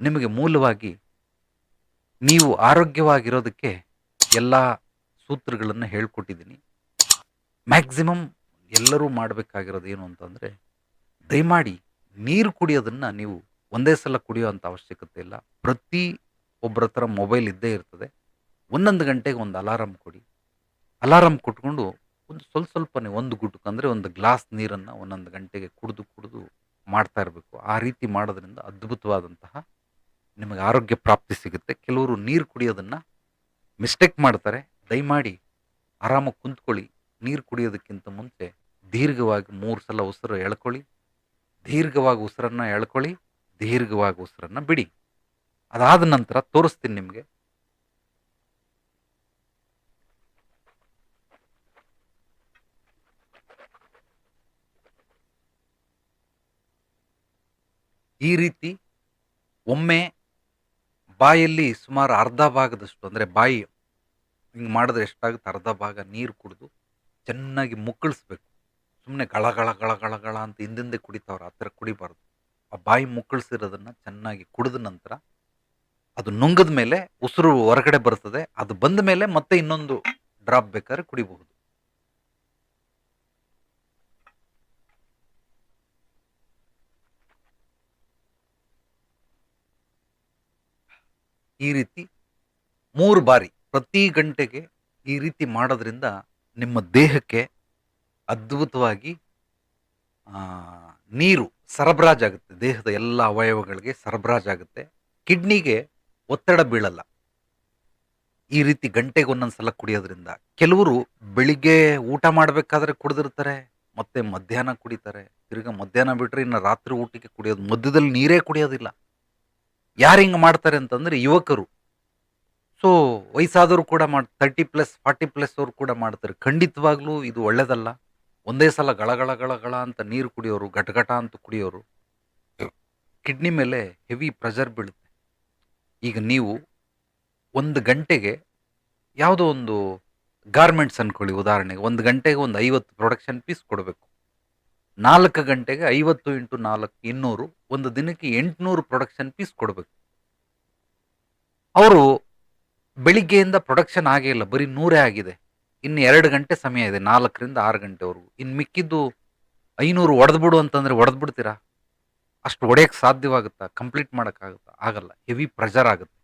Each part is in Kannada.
ನಿಮಗೆ ಮೂಲವಾಗಿ ನೀವು ಆರೋಗ್ಯವಾಗಿರೋದಕ್ಕೆ ಎಲ್ಲ ಸೂತ್ರಗಳನ್ನು ಹೇಳ್ಕೊಟ್ಟಿದ್ದೀನಿ. ಮ್ಯಾಕ್ಸಿಮಮ್ ಎಲ್ಲರೂ ಮಾಡಬೇಕಾಗಿರೋದು ಏನು ಅಂತಂದರೆ, ದಯಮಾಡಿ ನೀರು ಕುಡಿಯೋದನ್ನು ನೀವು ಒಂದೇ ಸಲ ಕುಡಿಯೋವಂಥ ಅವಶ್ಯಕತೆ ಇಲ್ಲ. ಪ್ರತಿ ಒಬ್ಬರ ಹತ್ರ ಮೊಬೈಲ್ ಇದ್ದೇ ಇರ್ತದೆ. ಒಂದೊಂದು ಗಂಟೆಗೆ ಒಂದು ಅಲಾರಾಮ್ ಕೊಡಿ. ಅಲಾರಾಮ್ ಕೊಟ್ಕೊಂಡು ಒಂದು ಸ್ವಲ್ಪ ಸ್ವಲ್ಪನೇ ಒಂದು ಗುಟುಕು ಅಂದರೆ ಒಂದು ಗ್ಲಾಸ್ ನೀರನ್ನು ಒಂದೊಂದು ಗಂಟೆಗೆ ಕುಡಿದು ಕುಡಿದು ಮಾಡ್ತಾ ಇರಬೇಕು. ಆ ರೀತಿ ಮಾಡೋದ್ರಿಂದ ಅದ್ಭುತವಾದಂತಹ ನಿಮಗೆ ಆರೋಗ್ಯ ಪ್ರಾಪ್ತಿ ಸಿಗುತ್ತೆ. ಕೆಲವರು ನೀರು ಕುಡಿಯೋದನ್ನು ಮಿಸ್ಟೇಕ್ ಮಾಡ್ತಾರೆ. ದಯಮಾಡಿ ಆರಾಮಾಗಿ ಕುಂತ್ಕೊಳ್ಳಿ. ನೀರು ಕುಡಿಯೋದಕ್ಕಿಂತ ಮುಂಚೆ ದೀರ್ಘವಾಗಿ ಮೂರು ಸಲ ಉಸಿರು ಎಳ್ಕೊಳ್ಳಿ. ದೀರ್ಘವಾಗಿ ಉಸಿರನ್ನು ಎಳ್ಕೊಳ್ಳಿ. ದೀರ್ಘವಾಗಿ ಉಸಿರನ್ನು ಬಿಡಿ. ಅದಾದ ನಂತರ ತೋರಿಸ್ತೀನಿ ನಿಮಗೆ. ಈ ರೀತಿ ಒಮ್ಮೆ ಬಾಯಲ್ಲಿ ಸುಮಾರು ಅರ್ಧ ಭಾಗದಷ್ಟು, ಅಂದರೆ ಬಾಯಿ ಹಿಂಗೆ ಮಾಡಿದ್ರೆ ಎಷ್ಟಾಗುತ್ತೆ? ಅರ್ಧ ಭಾಗ ನೀರು ಕುಡಿದು ಚೆನ್ನಾಗಿ ಮುಕ್ಕಳಿಸ್ಬೇಕು. ಸುಮ್ಮನೆ ಗಳ ಗಳ ಗಳ ಗಳ ಗಳ ಅಂತ ಹಿಂದಿಂದೆ ಕುಡಿತಾವ್ರೆ, ಆ ಥರ ಕುಡಿಬಾರ್ದು. ಆ ಬಾಯಿ ಮುಕ್ಕಳಿಸಿರೋದನ್ನು ಚೆನ್ನಾಗಿ ಕುಡಿದ ನಂತರ ಅದು ನುಂಗದ ಮೇಲೆ ಉಸಿರು ಹೊರಗಡೆ ಬರ್ತದೆ. ಅದು ಬಂದ ಮೇಲೆ ಮತ್ತೆ ಇನ್ನೊಂದು ಡ್ರಾಪ್ ಬೇಕಾದ್ರೆ ಕುಡಿಬಹುದು. ಈ ರೀತಿ ಮೂರು ಬಾರಿ ಪ್ರತಿ ಗಂಟೆಗೆ ಈ ರೀತಿ ಮಾಡೋದ್ರಿಂದ ನಿಮ್ಮ ದೇಹಕ್ಕೆ ಅದ್ಭುತವಾಗಿ ನೀರು ಸರಬರಾಜಾಗುತ್ತೆ ದೇಹದ ಎಲ್ಲ ಅವಯವಗಳಿಗೆ ಸರಬರಾಜಾಗುತ್ತೆ ಕಿಡ್ನಿಗೆ ಒತ್ತಡ ಬೀಳಲ್ಲ. ಈ ರೀತಿ ಗಂಟೆಗೆ ಒಂದೊಂದು ಸಲ ಕುಡಿಯೋದ್ರಿಂದ ಕೆಲವರು ಬೆಳಿಗ್ಗೆ ಊಟ ಮಾಡಬೇಕಾದ್ರೆ ಕುಡಿದಿರ್ತಾರೆ, ಮತ್ತೆ ಮಧ್ಯಾಹ್ನ ಕುಡಿತಾರೆ. ತಿರ್ಗಾ ಮಧ್ಯಾಹ್ನ ಬಿಟ್ಟರೆ ಇನ್ನು ರಾತ್ರಿ ಊಟಕ್ಕೆ ಕುಡಿಯೋದು ಮಧ್ಯದಲ್ಲಿ ನೀರೇ ಕುಡಿಯೋದಿಲ್ಲ. ಯಾರು ಹಿಂಗೆ ಮಾಡ್ತಾರೆ ಅಂತಂದ್ರೆ ಯುವಕರು. ಸೊ ವಯಸ್ಸಾದವರು ಕೂಡ ಮಾಡಿ ತರ್ಟಿ ಪ್ಲಸ್ ಫಾರ್ಟಿ ಪ್ಲಸ್ ಅವರು ಕೂಡ ಮಾಡ್ತಾರೆ. ಖಂಡಿತವಾಗ್ಲೂ ಇದು ಒಳ್ಳೇದಲ್ಲ. ಒಂದೇ ಸಲ ಗಳ ಗಳಗಳ ಗಳ ಗಳ ಅಂತ ನೀರು ಕುಡಿಯೋರು ಘಟಘಟ ಅಂತ ಕುಡಿಯೋರು, ಕಿಡ್ನಿ ಮೇಲೆ ಹೆವಿ ಪ್ರೆಷರ್ ಬೀಳುತ್ತೆ. ಈಗ ನೀವು ಒಂದು ಗಂಟೆಗೆ ಯಾವುದೋ ಒಂದು ಗಾರ್ಮೆಂಟ್ಸ್ ಅನ್ಕೊಳ್ಳಿ, ಉದಾಹರಣೆಗೆ. ಒಂದು ಗಂಟೆಗೆ ಒಂದು ಐವತ್ತು ಪ್ರೊಡಕ್ಷನ್ ಪೀಸ್ ಕೊಡಬೇಕು. ನಾಲ್ಕು ಗಂಟೆಗೆ ಐವತ್ತು ಇಂಟು ನಾಲ್ಕು ಇನ್ನೂರು, ಒಂದು ದಿನಕ್ಕೆ ಎಂಟುನೂರು ಪ್ರೊಡಕ್ಷನ್ ಪೀಸ್ ಕೊಡಬೇಕು. ಅವರು ಬೆಳಿಗ್ಗೆಯಿಂದ ಪ್ರೊಡಕ್ಷನ್ ಆಗೇ ಇಲ್ಲ, ಬರೀ ನೂರೇ ಆಗಿದೆ. ಇನ್ನು ಎರಡು ಗಂಟೆ ಸಮಯ ಇದೆ, ನಾಲ್ಕರಿಂದ ಆರು ಗಂಟೆವರೆಗೂ. ಇನ್ನು ಮಿಕ್ಕಿದ್ದು ಐನೂರು ಒಡೆದ್ಬಿಡು ಅಂತಂದರೆ ಒಡೆದ್ಬಿಡ್ತೀರಾ? ಅಷ್ಟು ಒಡೆಯಕ್ಕೆ ಸಾಧ್ಯವಾಗುತ್ತಾ? ಕಂಪ್ಲೀಟ್ ಮಾಡೋಕ್ಕಾಗುತ್ತಾ? ಆಗಲ್ಲ ಹೆವಿ ಪ್ರೆಷರ್ ಆಗುತ್ತೆ.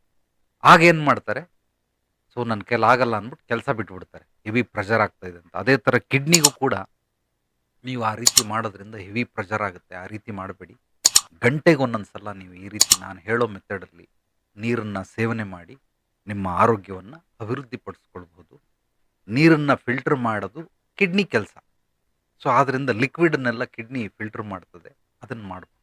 ಆಗ ಏನು ಮಾಡ್ತಾರೆ? ಸೊ ನನ್ನ ಕೈಲಿ ಆಗಲ್ಲ ಅಂದ್ಬಿಟ್ಟು ಕೆಲಸ ಬಿಟ್ಬಿಡ್ತಾರೆ. ಹೆವಿ ಪ್ರೆಷರ್ ಆಗ್ತಾಯಿದೆ ಅಂತ. ಅದೇ ಥರ ಕಿಡ್ನಿಗೂ ಕೂಡ ನೀವು ಆ ರೀತಿ ಮಾಡೋದ್ರಿಂದ ಹೆವಿ ಪ್ರೆಷರ್ ಆಗುತ್ತೆ. ಆ ರೀತಿ ಮಾಡಬೇಡಿ. ಗಂಟೆಗೆ ಒಂದೊಂದು ಸಲ ನೀವು ಈ ರೀತಿ ನಾನು ಹೇಳೋ ಮೆಥಡಲ್ಲಿ ನೀರನ್ನು ಸೇವನೆ ಮಾಡಿ ನಿಮ್ಮ ಆರೋಗ್ಯವನ್ನು ಅಭಿವೃದ್ಧಿಪಡಿಸ್ಕೊಳ್ಬೋದು ನೀರನ್ನು ಫಿಲ್ಟರ್ ಮಾಡೋದು ಕಿಡ್ನಿ ಕೆಲಸ. ಸೊ ಆದ್ದರಿಂದ ಲಿಕ್ವಿಡನ್ನೆಲ್ಲ ಕಿಡ್ನಿ ಫಿಲ್ಟರ್ ಮಾಡ್ತದೆ. ಅದನ್ನು ಮಾಡ್ಬೋದು.